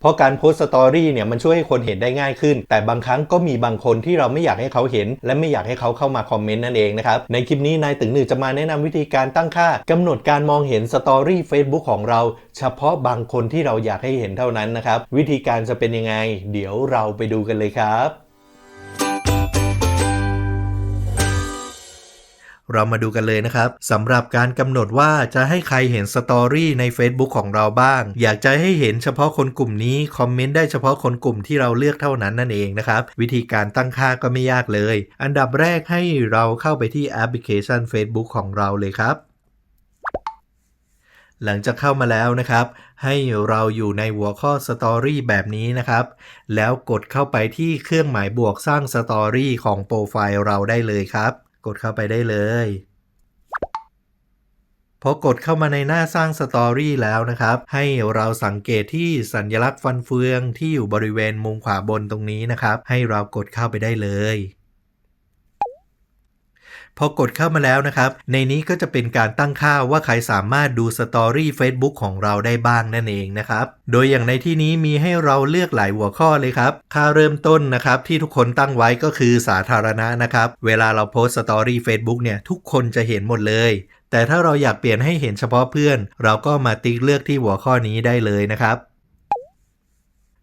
เพราะการโพสต์สตอรี่เนี่ยมันช่วยให้คนเห็นได้ง่ายขึ้น แต่บางครั้งก็มีบางคนที่เราไม่อยากให้เขาเห็น และไม่อยากให้เขาเข้ามาคอมเมนต์นั่นเองนะครับ ในคลิปนี้นายตึงหนึ่งจะมาแนะนำวิธีการตั้งค่ากำหนดการมองเห็นสตอรี่ Facebook ของเรา เฉพาะบางคนที่เราอยากให้เห็นเท่านั้นนะครับ วิธีการจะเป็นยังไง เดี๋ยวเราไปดูกันเลยครับ เรามาดูกันเลยนะครับสำหรับการกำหนดว่าจะให้ใครเห็นสตอรี่ใน Facebook ของเราบ้าง อยากจะให้เห็นเฉพาะคนกลุ่มนี้ คอมเมนต์ได้เฉพาะคนกลุ่มที่เราเลือกเท่านั้นนั่นเองนะครับ วิธีการตั้งค่าก็ไม่ยากเลย อันดับแรกให้เราเข้าไปที่แอปพลิเคชัน Facebook ของเราเลยครับ หลังจากเข้ามาแล้วนะครับ ให้เราอยู่ในหัวข้อสตอรี่แบบนี้นะครับ แล้วกดเข้าไปที่เครื่องหมายบวกสร้างสตอรี่ของโปรไฟล์เราได้เลยครับ กดเข้าไปได้เลยพอกดเข้ามาในหน้าสร้างสตอรี่แล้วนะครับ ให้เราสังเกตที่สัญลักษณ์ฟันเฟืองที่อยู่บริเวณมุมขวาบนตรงนี้นะครับ ให้เรากดเข้าไปได้เลย พอกดเข้ามาแล้วนะครับ ในนี้ก็จะเป็นการตั้งค่าว่าใครสามารถดูสตอรี่ Facebook ของเราได้บ้างนั่นเองนะครับ โดยอย่างในที่นี้มีให้เราเลือกหลายหัวข้อเลยครับ ค่าเริ่มต้นนะครับที่ทุกคนตั้งไว้ก็คือสาธารณะนะครับ เวลาเราโพสสตอรี่ Facebook เนี่ยทุกคนจะเห็นหมดเลย แต่ถ้าเราอยากเปลี่ยนให้เห็นเฉพาะเพื่อน เราก็มาติ๊กเลือกที่หัวข้อนี้ได้เลยนะครับ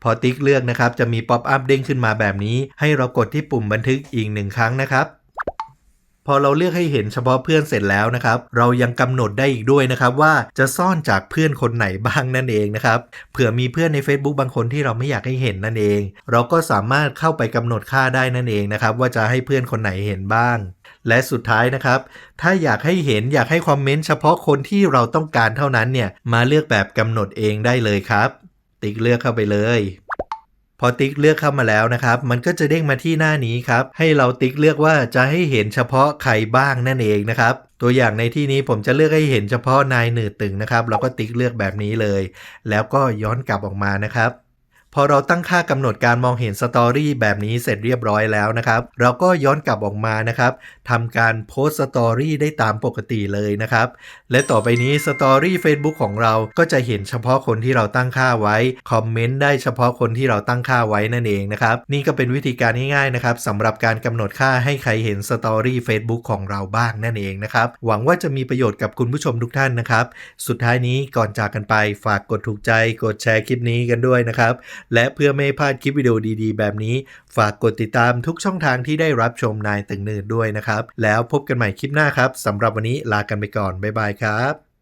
พอติ๊กเลือกนะครับจะมีป๊อปอัพเด้งขึ้นมาแบบนี้ ให้เรากดที่ปุ่มบันทึกอีกหนึ่งครั้งนะครับ พอเราเลือกให้เห็นเฉพาะเพื่อนเสร็จแล้วนะครับ เรายังกำหนดได้อีกด้วยนะครับ ว่าจะซ่อนจากเพื่อนคนไหนบ้างนั่นเองนะครับเผื่อมีเพื่อนใน Facebook บางคนที่เราไม่อยากให้เห็นนั่นเอง เราก็สามารถเข้าไปกำหนดค่าได้นั่นเองนะครับ ว่าจะให้เพื่อนคนไหนเห็นบ้าง และสุดท้ายนะครับ ถ้าอยากให้เห็นอยากให้คอมเมนต์เฉพาะคนที่เราต้องการเท่านั้นเนี่ยมาเลือกแบบกำหนดเองได้เลยครับ ติ๊กเลือกเข้าไปเลย พอติ๊กเลือกเข้ามาแล้วนะครับ มันก็จะเด้งมาที่หน้านี้ครับ ให้เราติ๊กเลือกว่าจะให้เห็นเฉพาะใครบ้างนั่นเองนะครับ ตัวอย่างในที่นี้ผมจะเลือกให้เห็นเฉพาะนายหนืดตึงนะครับ เราก็ติ๊กเลือกแบบนี้เลย แล้วก็ย้อนกลับออกมานะครับ พอเราตั้งค่ากำหนดการมองเห็นสตอรี่แบบนี้เสร็จเรียบร้อยแล้วนะครับ เราก็ย้อนกลับออกมานะครับทำการโพสต์สตอรี่ได้ตามปกติเลยนะครับ และต่อไปนี้สตอรี่ Facebook ของเราก็จะเห็นเฉพาะคนที่เราตั้งค่าไว้ คอมเมนต์ได้เฉพาะคนที่เราตั้งค่าไว้นั่นเองนะครับ นี่ก็เป็นวิธีการง่ายๆนะครับสำหรับการกำหนดค่าให้ใครเห็นสตอรี่ Facebook ของเราบ้างนั่นเองนะครับ หวังว่าจะมีประโยชน์กับคุณผู้ชมทุกท่านนะครับ สุดท้ายนี้ก่อนจากกันไปฝากกดถูกใจ กดแชร์คลิปนี้กันด้วยนะครับและเพื่อไม่พลาดคลิปวิดีโอดีๆ แบบนี้ ฝากกดติดตามทุกช่องทางที่ได้รับชมนายตึงเนินด้วยนะครับ แล้วพบกันใหม่คลิปหน้าครับสำหรับวันนี้ลากันไปก่อน บ๊ายบายครับ